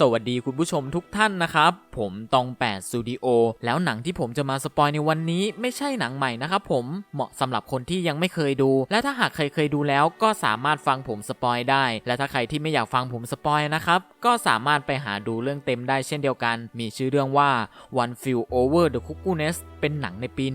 สวัสดีคุณผู้ชมทุกท่านนะครับ ผมตอง8สตูดิโอแล้วหนังที่ผมจะมาสปอยในวันนี้ไม่ใช่หนังใหม่นะครับผมเหมาะสำหรับคนที่ยังไม่เคยดู และถ้าหากใครเคยดูแล้วก็สามารถฟังผมสปอยได้ และถ้าใครที่ไม่อยากฟังผมสปอยนะครับก็สามารถไปหาดูเรื่องเต็มได้เช่นเดียวกัน มีชื่อเรื่องว่า One Flew Over the Cuckoo Nest เป็นหนังในปี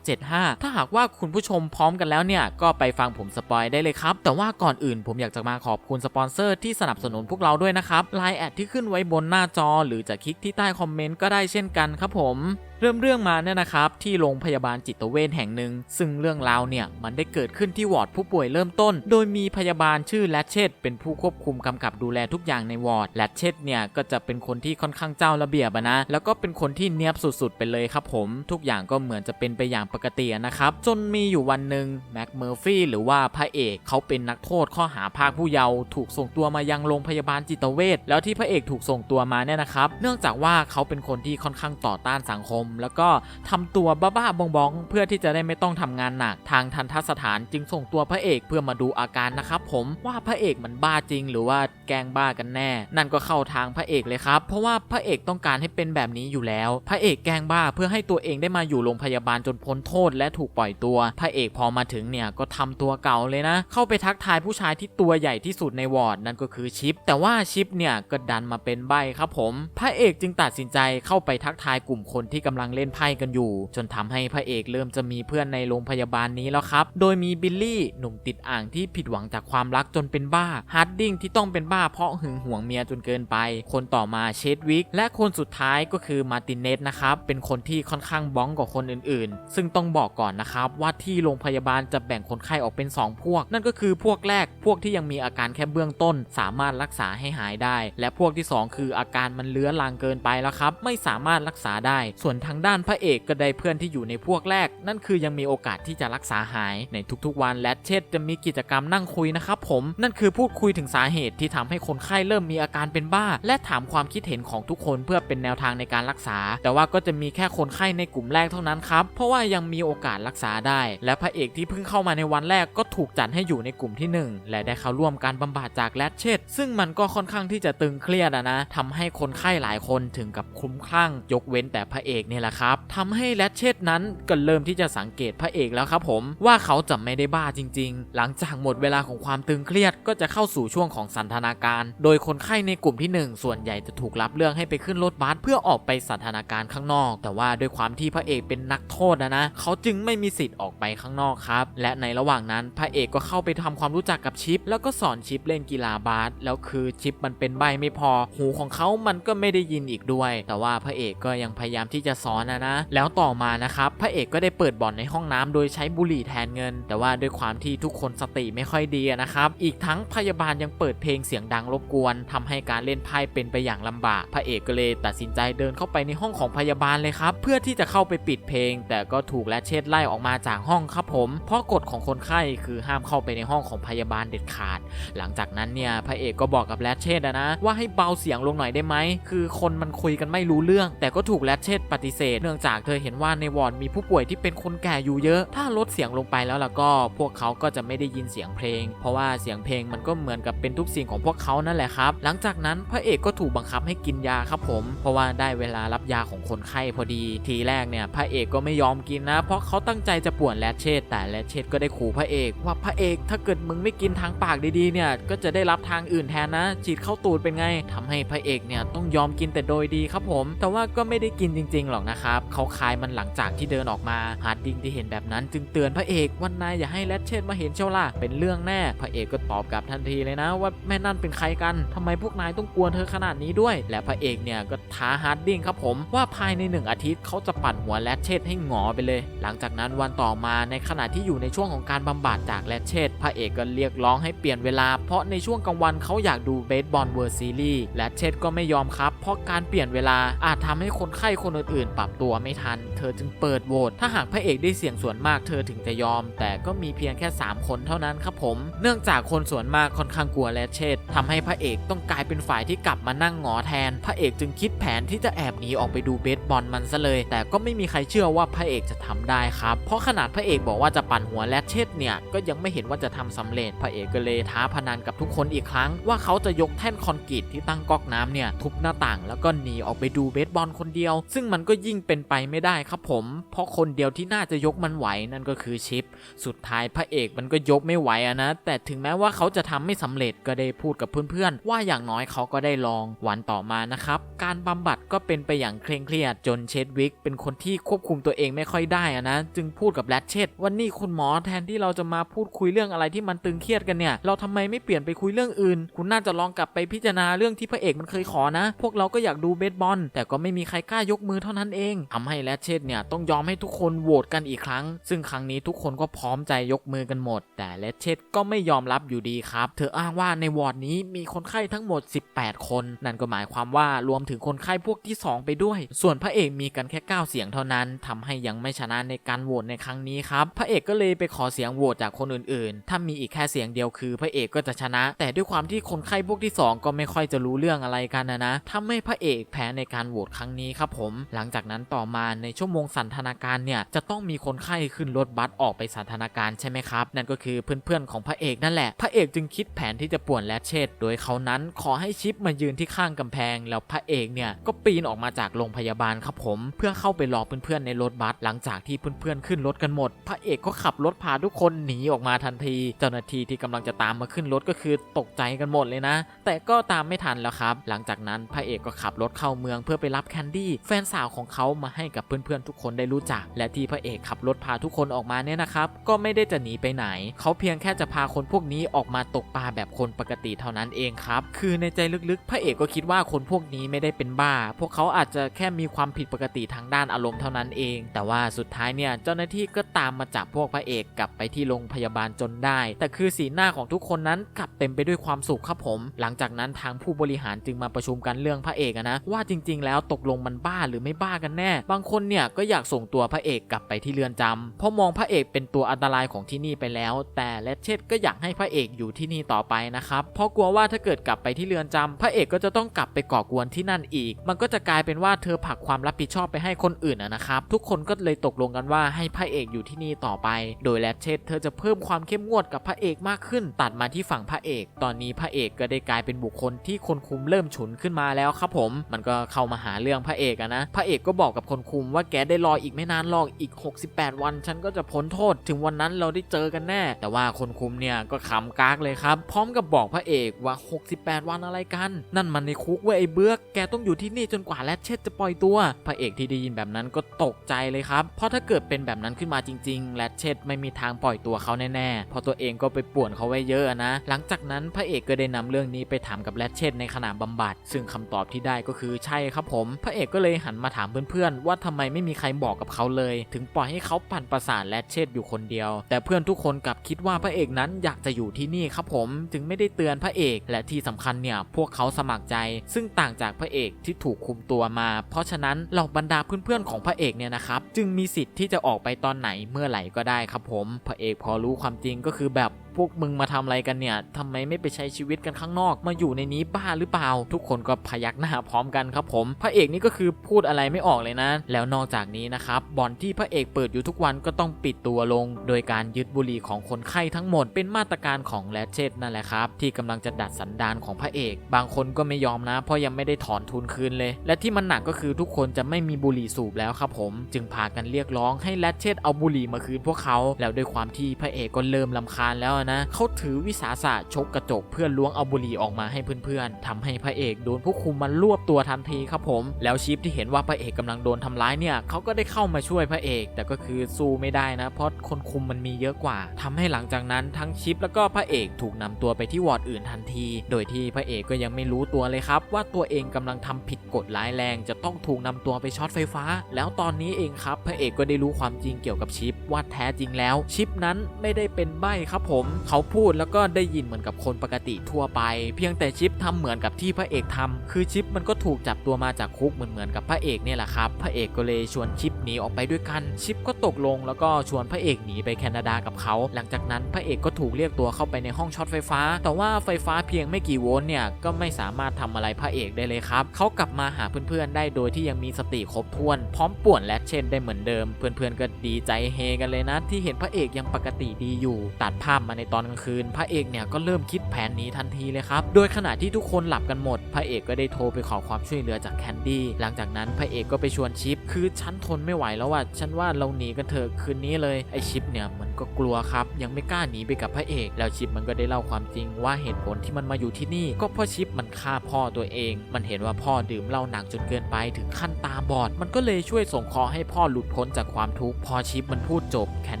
1975 ถ้าหากว่าคุณผู้ชมพร้อมกันแล้วเนี่ยก็ไปฟังผมสปอยได้เลยครับแต่ว่าก่อนอื่นผมอยากจะมาขอบคุณสปอนเซอร์ที่สนับสนุนพวกเราด้วยนะครับไลน์แอดที่ขึ้นไว้บนหน้าจอ หรือจะคลิกที่ใต้คอมเมนต์ก็ได้เช่นกันครับผม เริ่มเรื่องมาเนี่ยนะครับ ที่โรงพยาบาลจิตเวชแห่งหนึ่ง ซึ่งเรื่องราวเนี่ยมันได้เกิดขึ้นที่วอร์ดผู้ป่วยเริ่มต้น โดยมีพยาบาลชื่อแลชเชตเป็นผู้ควบคุมกำกับดูแลทุกอย่างในวอร์ดแลชเชตเนี่ยก็จะเป็นคนที่ค่อนข้างเจ้าระเบียบนะ แล้วก็เป็นคนที่เนียบสุดๆ ไปเลยครับผม ทุกอย่างก็เหมือนจะเป็นไปอย่างปกตินะครับ จนมีอยู่วันหนึ่งแม็กเมอร์ฟี่หรือว่าพระเอกเขาเป็นนักโทษข้อหาพากผู้เยาว์ถูกส่งตัวมายังโรงพยาบาลจิตเวชแล้วที่พระเอกถูกส่งตัวมาเนี่ยนะครับ เนื่องจากว่าเขาเป็นคนที่ค่อนข้างต่อต้านสังคมแล้วก็ทำตัวบ้าๆบองๆ เพื่อที่จะได้ไม่ต้องทำงานหนัก ทางทันทสถานจึงส่งตัวพระเอกเพื่อมาดูอาการนะครับผมว่าพระเอกมันบ้าจริง หรือว่าแกล้งบ้ากันแน่ นั่นก็เข้าทางพระเอกเลยครับ เพราะว่าพระเอกต้องการให้เป็นแบบนี้อยู่แล้ว พระเอกแกล้งบ้าเพื่อให้ตัวเองได้มาอยู่โรงพยาบาลจนพ้นโทษ และถูกปล่อยตัว พระเอกพอมาถึงเนี่ยก็ทำตัวเก่าเลยนะ เข้าไปทักทายผู้ชายที่ตัวใหญ่ที่สุดในวอร์ดนั่นก็คือชิป แต่ว่าชิปเนี่ยก็ดันมาเป็นใบครับผม พระเอกจึงตัดสินใจเข้าไปทักทายกลุ่มคนที่กำลังลังเล่นไพ่กันอยู่ จนทำให้พระเอกเริ่มจะมีเพื่อนในโรงพยาบาลนี้แล้วครับ โดยมีบิลลี่หนุ่มติดอ่างที่ผิดหวังจากความรักจนเป็นบ้าฮาร์ดดิ้งที่ต้องเป็นบ้าเพราะหึงหวงเมียจนเกินไป คนต่อมาเชดวิกและคนสุดท้ายก็คือมาร์ตินเนสนะครับเป็นคนที่ค่อนข้างบ้องกว่าคนอื่นๆ ซึ่งต้องบอกก่อนนะครับว่าที่โรงพยาบาลจะแบ่งคนไข้ออกเป็น 2 พวก นั่นก็คือพวกแรกพวกที่ยังมีอาการแค่เบื้องต้น สามารถรักษาให้หายได้ และพวกที่ 2 คืออาการมันเลื้อรังเกินไปแล้วครับ ไม่สามารถรักษาได้ ส่วนทางด้านพระเอกก็ได้เพื่อนที่อยู่ในพวกแรก นั่นคือยังมีโอกาสที่จะรักษาหายในทุกๆวันและเช่นจะมีกิจกรรมนั่งคุยนะครับผมนั่นคือพูดคุยถึงสาเหตุที่ทำให้คนไข้เริ่มมีอาการเป็นบ้า และถามความคิดเห็นของทุกคนเพื่อเป็นแนวทางในการรักษา แต่ว่าก็จะมีแค่คนไข้ในกลุ่มแรกเท่านั้นครับเพราะว่ายังมีโอกาสรักษาได้ และพระเอกที่เพิ่งเข้ามาในวันแรกก็ถูกจัดให้อยู่ในกลุ่มที่หนึ่งและได้เข้าร่วมการบำบัดจากแรดเชตซึ่งมันก็ค่อนข้างที่จะตึงเครียดนะทำให้คนไข้หลายคนถึงกับคลุ้มคลั่ง ยกเว้นแต่พระเอกเนี่ยแหละครับทำให้แรดเชตนั้นก็เริ่มที่จะสังเกตพระเอกแล้วครับผมว่าเขาจะไม่ได้บ้าจริง ๆ หลังจากหมดเวลาของความตึงเครียดก็จะเข้าสู่ช่วงของสันทนาการ โดยคนไข้ในกลุ่มที่ 1 ส่วนใหญ่จะถูกรับเรื่องให้ไปขึ้นรถบัสเพื่อออกไปสันทนาการข้างนอก แต่ว่าด้วยความที่พระเอกเป็นนักโทษนะนะเขาจึงไม่มีสิทธิ์ออกไปข้างนอกครับ และในระหว่างนั้นพระเอกก็เข้าไปทำความรู้จักกับชิป แล้วก็สอนชิปเล่นกีฬาบาสแล้วคือชิปมันเป็นใบไม่พอ หูของเขามันก็ไม่ได้ยินอีกด้วย แต่ว่าพระเอกก็ยังพยายามที่จะสอนนะนะ แล้วต่อมานะครับพระเอกก็ได้เปิดบ่อนในห้องน้ำโดยใช้บุหรี่แทนเงิน แต่ว่าด้วยความที่ทุกคนสติไม่ค่อยดีนะครับ อีกทั้งพยาบาลยังเปิดเพลงเสียงดังรบกวนทำให้การเล่นไพ่เป็นไปอย่างลำบาก พระเอกก็เลยตัดสินใจเดินเข้าไปในห้องของพยาบาลเลยครับ เพื่อที่จะเข้าไปปิดเพลง แต่ก็ถูกและเชดไล่ออกมาจากห้องครับผม เพราะกฎของคนไข้คือห้ามเข้าไปในห้องของพยาบาลเด็ดขาด หลังจากนั้นเนี่ยพระเอกก็บอกกับแรดเชดนะว่าให้เบาเสียงลงหน่อยได้ไหมคือคนมันคุยกันไม่รู้เรื่อง แต่ก็ถูกแรดเชดปฏิเสธ เนื่องจากเธอเห็นว่าในวอร์ดมีผู้ป่วยที่เป็นคนแก่อยู่เยอะ ถ้าลดเสียงลงไปแล้วล่ะก็ พวกเขาก็จะไม่ได้ยินเสียงเพลง เพราะว่าเสียงเพลงมันก็เหมือนกับเป็นทุกสิ่งของพวกเขานั่นแหละครับ หลังจากนั้นพระเอกก็ถูกบังคับให้กินยาครับผม เพราะว่าได้เวลารับยาของคนไข้พอดี ทีแรกเนี่ยพระเอกก็ไม่ยอมกินนะ เพราะเขาตั้งใจจะป่วนแรดเชดแต่แรดเชดก็ได้ขู่พระเอกว่าพระเอกถ้าเกิดมึงไม่กินทางปากดีๆเนี่ยก็จะได้รับทางอื่นแทนนะฉีดเข้าตูดเป็นไงทำให้พระเอกเนี่ยต้องยอมกินแต่โดยดีครับผม แต่ว่าก็ไม่ได้กินจริงๆหรอกนะครับเขาคายมันหลังจากที่เดินออกมาฮาร์ดดิงที่เห็นแบบนั้น จึงเตือนพระเอกวันนายอย่าให้แรดเชดมาเห็นเชียวล่ะเป็นเรื่องแน่ พระเอกก็ตอบกลับทันทีเลยนะ ว่าแม่นั่นเป็นใครกันทำไมพวกนายต้องกวนเธอขนาดนี้ด้วย และพระเอกเนี่ยก็ท้าฮาร์ดดิงครับผมว่าภายในหนึ่งอาทิตย์เขาจะปั่นหัวแรดเชดให้หงอไปเลย หลังจากนั้นวันต่อมาในขณะที่อยู่ในช่วงของการบำบัดจากแรดเชดพระเอกก็เรียกร้องให้เปลี่ยนเวลา เพราะในช่วงกลางวันเขาอยากดูเบสบอลเวิร์ซีรีส์แรดเชดก็ไม่ยอมครับ เพราะการเปลี่ยนเวลาอาจทำให้คนไข้คนอื่นปรับตัวไม่ทัน เธอจึงเปิดโหวตถ้าหากพระเอกได้เสียงส่วนมากเธอถึงจะยอม แต่ก็มีเพียงแค่ 3 คนเท่านั้นครับผม เนื่องจากคนส่วนมากค่อนข้างกลัวแรดเชดทำให้พระเอกต้องกลายเป็นฝ่ายที่กลับมานั่งหงอแทน พระเอกจึงคิดแผนที่จะแอบหนีออกไปดูเบสบอลมันซะเลย แต่ก็ไม่มีใครเชื่อว่าพระเอกจะทำได้ครับ เพราะขนาดพระเอกบอกว่าจะปั่นหัวแรดเชดเนี่ยก็ยังไม่เห็นว่าจะทำสำเร็จ พระเอกก็เลยท้าพนันกับทุกคนอีกครั้ง ว่าเขาจะยกแท่นคอนกรีตที่ตั้งก๊อกน้ำเนี่ยทุบหน้าต่าง แล้วก็หนีออกไปดูเบสบอลคนเดียว ซึ่งมันก็ยิ่งเป็นไปไม่ได้ครับผม เพราะคนเดียวที่น่าจะยกมันไหวนั่นก็คือชิป สุดท้ายพระเอกมันก็ยกไม่ไหวอะนะ แต่ถึงแม้ว่าเขาจะทำไม่สำเร็จก็ได้พูดกับเพื่อนๆ ว่าอย่างน้อยเขาก็ได้ลองวันต่อมานะครับ การบำบัดก็เป็นไปอย่างเคร่งเครียดจนเชดวิกเป็นคนที่ควบคุมตัวเองไม่ค่อยได้อะนะ จึงพูดกับแรดเชดว่านี่คุณหมอแทนที่เราจะมาพูดคุยเรื่องอะไรที่มันตึงเครียดกันเนี่ย เราทำไมไม่เปลี่ยนไปคุยเรื่องอื่น คุณน่าจะลองกลับไปพิจารณาเรื่องที่พระเอกมันเคยขอนะ พวกเราก็อยากดูเบสบอลแต่ก็ไม่มีใครกล้ายกมือเท่านั้นเองทำให้แรดเชดเนี่ยต้องยอมให้ทุกคนโหวตกันอีกครั้ง ซึ่งครั้งนี้ทุกคนก็พร้อมใจยกมือกันหมด แต่แรดเชดก็ไม่ยอมรับอยู่ดีครับ เธออ้างว่าในวอร์ดนี้มีคนไข้ทั้งหมด 18 คน นั่นก็หมายความว่ารวมถึงคนไข้พวกที่ 2 ไปด้วย ส่วนพระเอกมีกันแค่ 9 เสียงเท่านั้นทำให้ยังไม่ชนะในการโหวตในครั้งนี้ครับ พระเอกก็เลยไปขอเสียงโหวตจากคนอื่น ๆ ถ้ามีอีกแค่เสียงเดียวคือ พระเอกก็จะชนะ แต่ด้วยความที่คนไข้พวกที่ 2 ก็ไม่ค่อยจะรู้เรื่องอะไรกันนะนะทำให้พระเอกแพ้ในการโหวตครั้งนี้ครับผม หลังจากากนั้นต่อมาในชั่วโมงสันทนาการเนี่ยจะต้องมีคนไข้ขึ้นรถบัสออกไปสันทนาการใช่ไหมครับ นั่นก็คือเพื่อนๆของพระเอกนั่นแหละ พระเอกจึงคิดแผนที่จะป่วนแรดเชดโดยเขานั้นขอให้ชิปมายืนที่ข้างกำแพง แล้วพระเอกเนี่ยก็ปีนออกมาจากโรงพยาบาลครับผม เพื่อเข้าไปรอเพื่อนๆในรถบัสหลังจากที่เพื่อนๆขึ้นรถกันหมด พระเอกก็ขับรถพาทุกคนหนีออกมาทันที เจ้าหน้าที่ที่กำลังจะตามมาขึ้นรถก็คือตกใจกันหมดเลยนะ แต่ก็ตามไม่ทันแล้วครับ หลังจากนั้นพระเอกก็ขับรถเข้าเมืองเพื่อไปรับแคนดี้แฟนสาวของเขามาให้กับเพื่อนๆทุกคนได้รู้จัก และที่พระเอกขับรถพาทุกคนออกมาเนี่ยนะครับ ก็ไม่ได้จะหนีไปไหน เขาเพียงแค่จะพาคนพวกนี้ออกมาตกปลาแบบคนปกติเท่านั้นเองครับ คือในใจลึกๆ พระเอกก็คิดว่าคนพวกนี้ไม่ได้เป็นบ้า พวกเขาอาจจะแค่มีความผิดปกติทางด้านอารมณ์เท่านั้นเอง แต่ว่าสุดท้ายเนี่ยเจ้าหน้าที่ก็ตามมาจับพวกพระเอกกลับไปที่โรงพยาบาลจนได้ แต่คือสีหน้าของทุกคนนั้นกลับเต็มไปด้วยความสุขครับผม หลังจากนั้นทางผู้บริหารจึงมาประชุมกันเรื่องพระเอกนะว่าจริง ๆ แล้วตกลงมันบ้าหรือไม่บ้ากันแน่ บางคนเนี่ยก็อยากส่งตัวพระเอกกลับไปที่เรือนจำเพราะมองพระเอกเป็นตัวอันตรายของที่นี่ไปแล้ว แต่เลดเชดก็อยากให้พระเอกอยู่ที่นี่ต่อไปนะครับ เพราะกลัวว่าถ้าเกิดกลับไปที่เรือนจำพระเอกก็จะต้องกลับไปก่อกวนที่นั่นอีก มันก็จะกลายเป็นว่าเธอผลักความรับผิดชอบไปให้คนอื่นนะครับ ทุกคนก็เลยตกลงกันว่าให้พระเอกอยู่ที่นี่ต่อไป โดยแลดเชดเธอจะเพิ่มความเข้มงวดกับพระเอกมากขึ้น ตัดมาที่ฝั่งพระเอก ตอนนี้พระเอกก็ได้กลายเป็นบุคคลที่คนคุมเริ่มฉุนขึ้นมาแล้วครับผม มันก็เข้ามาหาเรื่องพระเอกนะ พระเอกก็บอกกับคนคุมว่าแกได้รออีกไม่นานหรอกอีก 68 วัน ฉันก็จะพ้นโทษถึงวันนั้นเราได้เจอกันแน่ แต่ว่าคนคุมเนี่ยก็ขำกากเลยครับ พร้อมกับบอกพระเอกว่า 68 วันอะไรกัน นั่นมันในคุกเว้ยไอ้เบือกแกต้องอยู่ที่นี่จนกว่าแรดเชดจะปล่อยตัว พระเอกที่ได้ยินแบบนั้นก็ตกใจเลยครับ เพราะถ้าเกิดเป็นแบบนั้นขึ้นมาจริงๆแรดเชดไม่มีทางปล่อยตัวเขาแน่ๆเพราะตัวเองก็ไปป่วนเขาไว้เยอะนะ หลังจากนั้นพระเอกก็ได้นำเรื่องนี้ไปถามกับแรดเชดในขณะบำบัด ซึ่งคำตอบที่ได้ก็คือใช่ครับผม พระเอกก็เลยหันมาถามเพื่อนๆว่าทำไมไม่มีใครบอกกับเขาเลย ถึงปล่อยให้เขาปั่นประสาทแรดเชดอยู่คนเดียว แต่เพื่อนทุกคนกลับคิดว่าพระเอกนั้นอยากจะอยู่ที่นี่ครับผมจึงไม่ได้เตือนพระเอก และที่สำคัญเนี่ยพวกเขาสมัครใจ ซึ่งต่างจากพระเอกที่ถูกคุมตัวมา เพราะฉะนั้นเหล่าบรรดาเพื่อนๆของพระเอกเนี่ยนะครับจึงมีสิทธิ์ที่จะออกไปตอนไหนเมื่อไหร่ก็ได้ครับผม พระเอกพอรู้ความจริงก็คือแบบพวกมึงมาทำอะไรกันเนี่ยทำไมไม่ไปใช้ชีวิตกันข้างนอก มาอยู่ในนี้บ้าหรือเปล่า ทุกคนก็พยักหน้าพร้อมกันครับผม พระเอกนี่ก็คือพูดอะไรไม่ออกเลยนะ แล้วนอกจากนี้นะครับบ่อนที่พระเอกเปิดอยู่ทุกวันก็ต้องปิดตัวลง โดยการยึดบุหรี่ของคนไข้ทั้งหมดเป็นมาตรการของแรดเชดนั่นแหละครับ ที่กำลังจะดัดสันดานของพระเอก บางคนก็ไม่ยอมนะ เพราะยังไม่ได้ถอนทุนคืนเลย และที่มันหนักก็คือทุกคนจะไม่มีบุหรี่สูบแล้วครับผม จึงพากันเรียกร้องให้แรดเชดเอาบุหรี่มาคืนพวกเขา แล้วด้วยความที่พระเอกก็เริ่มลำคาญแล้วนะ เขาถือวิสาสะชกกระจกเพื่อล้วงเอาบุหรี่ออกมาให้เพื่อนๆทำให้พระเอกโดนผู้คุมมันรวบตัวทันทีครับผม แล้วชิปที่เห็นว่าพระเอกกำลังโดนทำร้ายเนี่ยเขาก็ได้เข้ามาช่วยพระเอก แต่ก็คือสู้ไม่ได้นะ เพราะคนคุมมันมีเยอะกว่าทำให้หลังจากนั้นทั้งชิปแล้วก็พระเอกถูกนำตัวไปที่วอร์ดอื่นทันที โดยที่พระเอกก็ยังไม่รู้ตัวเลยครับ ว่าตัวเองกำลังทำผิดกฎร้ายแรง จะต้องถูกนำตัวไปช็อตไฟฟ้า แล้วตอนนี้เองครับ พระเอกก็ได้รู้ความจริงเกี่ยวกับชิปว่าแท้จริงแล้ว ชิปนั้นไม่ได้เป็นใบ้ครับผมเขาพูดแล้วก็ได้ยินเหมือนกับคนปกติทั่วไป เพียงแต่ชิปทำเหมือนกับที่พระเอกทำคือชิปมันก็ถูกจับตัวมาจากคุกเหมือนเหมือนกับพระเอกเนี่ยแหละครับ พระเอกก็เลยชวนชิปหนีออกไปด้วยกัน ชิปก็ตกลงแล้วก็ชวนพระเอกหนีไปแคนาดากับเขา หลังจากนั้นพระเอกก็ถูกเรียกตัวเข้าไปในห้องช็อตไฟฟ้า แต่ว่าไฟฟ้าเพียงไม่กี่โวลต์เนี่ยก็ไม่สามารถทำอะไรพระเอกได้เลยครับ เขากลับมาหาเพื่อนๆได้โดยที่ยังมีสติครบถ้วน พร้อมป่วนและเช่นได้เหมือนเดิม เพื่อนๆก็ดีใจเฮกันเลยนะที่เห็นพระเอกยังปกติดีอยู่ ตัดภาพมาในตอนกลางคืน พระเอกเนี่ยก็เริ่มคิดแผนหนีทันทีเลยครับ โดยขณะที่ทุกคนหลับกันหมด พระเอกก็ได้โทรไปขอความช่วยเหลือจากแคนดี้ หลังจากนั้นพระเอกก็ไปชวนชิป คือฉันทนไม่ไหวแล้วอะ ฉันว่าเราหนีกันเถอะคืนนี้เลย ไอชิปเนี่ยมันก็กลัวครับ ยังไม่กล้าหนีไปกับพระเอก แล้วชิปมันก็ได้เล่าความจริงว่าเหตุผลที่มันมาอยู่ที่นี่ ก็เพราะชิปมันฆ่าพ่อตัวเอง มันเห็นว่าพ่อดื่มเหล้าหนักจนเกินไปถึงขั้นตาบอด มันก็เลยช่วยส่งคราะห์ให้พ่อหลุดพ้นจากความทุกข์ พอชิปมันพูดจบ แคน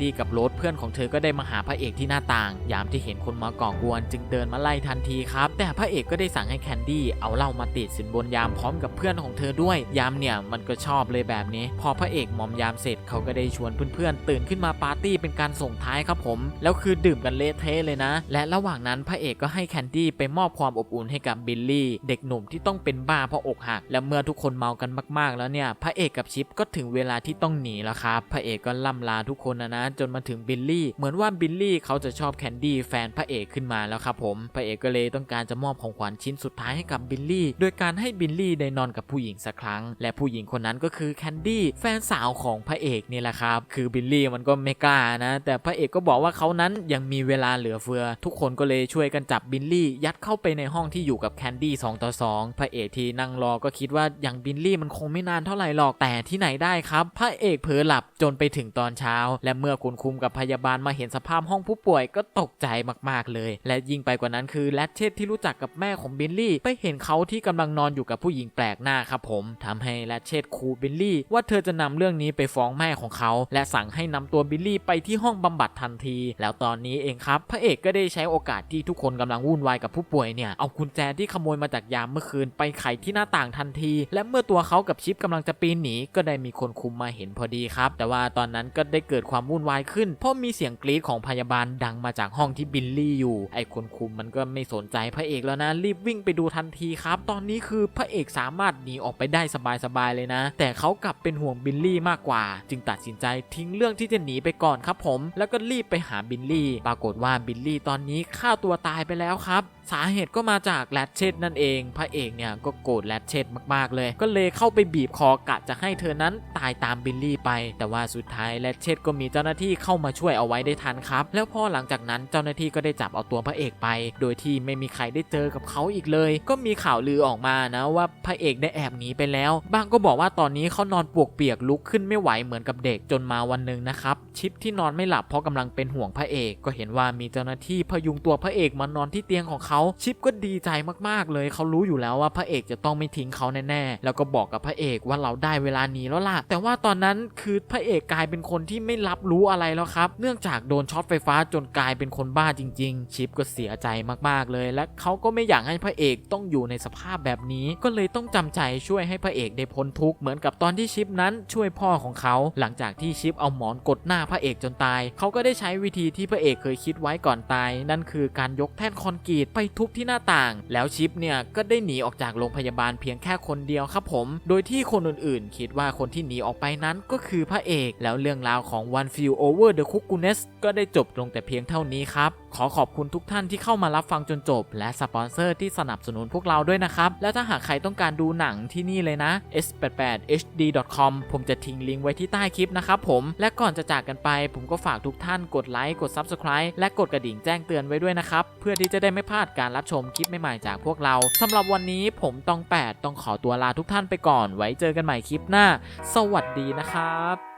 ดี้กับโรสเพื่อนของเธอก็ได้มาหาพระเอกที่หน้าตาง ยามที่เห็นคนมาก่อกวนจึงเดินมาไล่ทันทีครับ แต่พระเอกก็ได้สั่งให้แคนดี้เอาเหล้ามาติดสินบนยามพร้อมกับเพื่อนของเธอด้วย ยามเนี่ยมันก็ชอบเลยแบบนี้ พอพระเอกมอมยามเสร็จเขาก็ได้ชวนเพื่อนๆ ตื่นขึ้นมาปาร์ตี้เป็นการส่งท้ายครับผม แล้วคือดื่มกันเละเทะเลยนะ และระหว่างนั้นพระเอกก็ให้แคนดี้ไปมอบความอบอุ่นให้กับบิลลี่ เด็กหนุ่มที่ต้องเป็นบ้าเพราะอกหัก และเมื่อทุกคนเมากันมากๆ แล้วเนี่ย พระเอกกับชิปก็ถึงเวลาที่ต้องหนีแล้วครับ พระเอกก็ล่ำลาทุกคนนะนะจนมาถึงบิลลี่ เหมือนว่าบิลลี่เขาจะชอบแคนดี้แฟนพระเอกขึ้นมาแล้วครับผม พระเอกก็เลยต้องการจะมอบของขวัญชิ้นสุดท้ายให้กับบิลลี่ โดยการให้บิลลี่ได้นอนกับผู้หญิงสักครั้ง และผู้หญิงคนนั้นก็คือแคนดี้แฟนสาวของพระเอกนี่แหละครับ คือบิลลี่มันก็ไม่กล้านะ แต่พระเอกก็บอกว่าเขานั้นยังมีเวลาเหลือเฟือ ทุกคนก็เลยช่วยกันจับบิลลี่ ยัดเข้าไปในห้องที่อยู่กับแคนดี้2ต่อ2 พระเอกที่นั่งรอก็คิดว่าอย่างบิลลี่มันคงไม่นานเท่าไหร่หรอกแต่ที่ไหนได้ครับพระเอกเผลอหลับจนไปถึงตอนเช้า และเมื่อคุณคุมกับพยาบาลมาเห็นสภาพห้องผู้ป่วยก็ตกใจมากๆเลย และยิ่งไปกว่านั้นคือแรดเชตที่รู้จักกับแม่ของบิลลี่ ไปเห็นเขาที่กำลังนอนอยู่กับผู้หญิงแปลกหน้าครับผมทำให้แรดเชตคูบิลลี่ ว่าเธอจะนำเรื่องนี้ไปฟ้องแม่ของเขา และสั่งให้นำตัวบิลลี่ไปที่ห้องบำบัดทันที แล้วตอนนี้เองครับ พระเอกก็ได้ใช้โอกาสที่ทุกคนกำลังวุ่นวายกับผู้ป่วยเนี่ยเอากุญแจที่ขโมยมาจากยามเมื่อคืนไปไขที่หน้าต่างทันที และเมื่อตัวเขากับชิปกำลังจะปีนหนีก็ได้มีคนคุมมาเห็นพอดีครับ แต่ว่าตอนนั้นก็ได้เกิดความวุ่นวายขึ้นเพราะมีเสียงกรีดของพยาบาลดังมาจากห้องที่บิลลี่อยู่ ไอ้คนคุมมันก็ไม่สนใจพระเอกแล้วนะ รีบวิ่งไปดูทันทีครับ ตอนนี้คือพระเอกสามารถหนีออกไปได้สบายๆเลยนะ แต่เขากลับเป็นห่วงบิลลี่มากกว่า จึงตัดสินใจทิ้งเรื่องที่จะหนีไปก่อนครับผม แล้วก็รีบไปหาบิลลี่ ปรากฏว่าบิลลี่ตอนนี้ฆ่าตัวตายไปแล้วครับสาเหตุก็มาจากแรดเชตนั่นเอง พระเอกเนี่ยก็โกรธแรดเชตมากๆเลย ก็เลยเข้าไปบีบคอกะจะให้เธอนั้นตายตามบิลลี่ไป แต่ว่าสุดท้ายแรดเชตก็มีเจ้าหน้าที่เข้ามาช่วยเอาไว้ได้ทันครับ แล้วพอหลังจากนั้นเจ้าหน้าที่ก็ได้จับเอาตัวพระเอกไป โดยที่ไม่มีใครได้เจอกับเขาอีกเลย ก็มีข่าวลือออกมานะว่าพระเอกได้แอบหนีไปแล้ว บางก็บอกว่าตอนนี้เขานอนปวกเปียกลุกขึ้นไม่ไหวเหมือนกับเด็กจนมาวันหนึ่งนะครับชิปที่นอนไม่หลับเพราะกำลังเป็นห่วงพระเอก ก็เห็นว่ามีเจ้าหน้าที่พยุงตัวพระเอกมานอนที่เตียงของเขาชิปก็ดีใจมากๆเลยเขารู้อยู่แล้วว่าพระเอกจะต้องไม่ทิ้งเขาแน่ๆแล้วก็บอกกับพระเอกว่าเราได้เวลาหนีแล้วล่ะ แต่ว่าตอนนั้นคือพระเอกกลายเป็นคนที่ไม่รับรู้อะไรแล้วครับ เนื่องจากโดนช็อตไฟฟ้าจนกลายเป็นคนบ้าจริง ๆ ชิปก็เสียใจมากๆเลย และเขาก็ไม่อยากให้พระเอกต้องอยู่ในสภาพแบบนี้ ก็เลยต้องจำใจช่วยให้พระเอกได้พ้นทุกข์เหมือนกับตอนที่ชิปนั้นช่วยพ่อของเขา หลังจากที่ชิปเอาหมอนกดหน้าพระเอกจนตาย เขาก็ได้ใช้วิธีที่พระเอกเคยคิดไว้ก่อนตาย นั่นคือการยกแท่นคอนกรีตไปทุบที่หน้าต่าง แล้วชิปเนี่ยก็ได้หนีออกจากโรงพยาบาลเพียงแค่คนเดียวครับผม โดยที่คนอื่นๆ คิดว่าคนที่หนีออกไปนั้นก็คือพระเอก แล้วเรื่องราวของ One Flew Over the Cuckoo's Nest ก็ได้จบลงแต่เพียงเท่านี้ครับ ขอขอบคุณทุกท่านที่เข้ามารับฟังจนจบ และสปอนเซอร์ที่สนับสนุนพวกเราด้วยนะครับ และถ้าหากใครต้องการดูหนังที่นี่เลยนะ s88hd.com ผมจะทิ้งลิงก์ไว้ที่ใต้คลิปนะครับผม และก่อนจะจากกันไป ผมก็ฝากทุกท่านกดไลค์กด Subscribe และกดกระดิ่งแจ้งเตือนไว้ด้วยนะครับเพื่อที่จะได้ไม่พลาดการรับชมคลิปใหม่ๆจากพวกเราสำหรับวันนี้ผมต้องแปดต้องขอตัวลาทุกท่านไปก่อน ไว้เจอกันใหม่คลิปหน้า สวัสดีนะครับ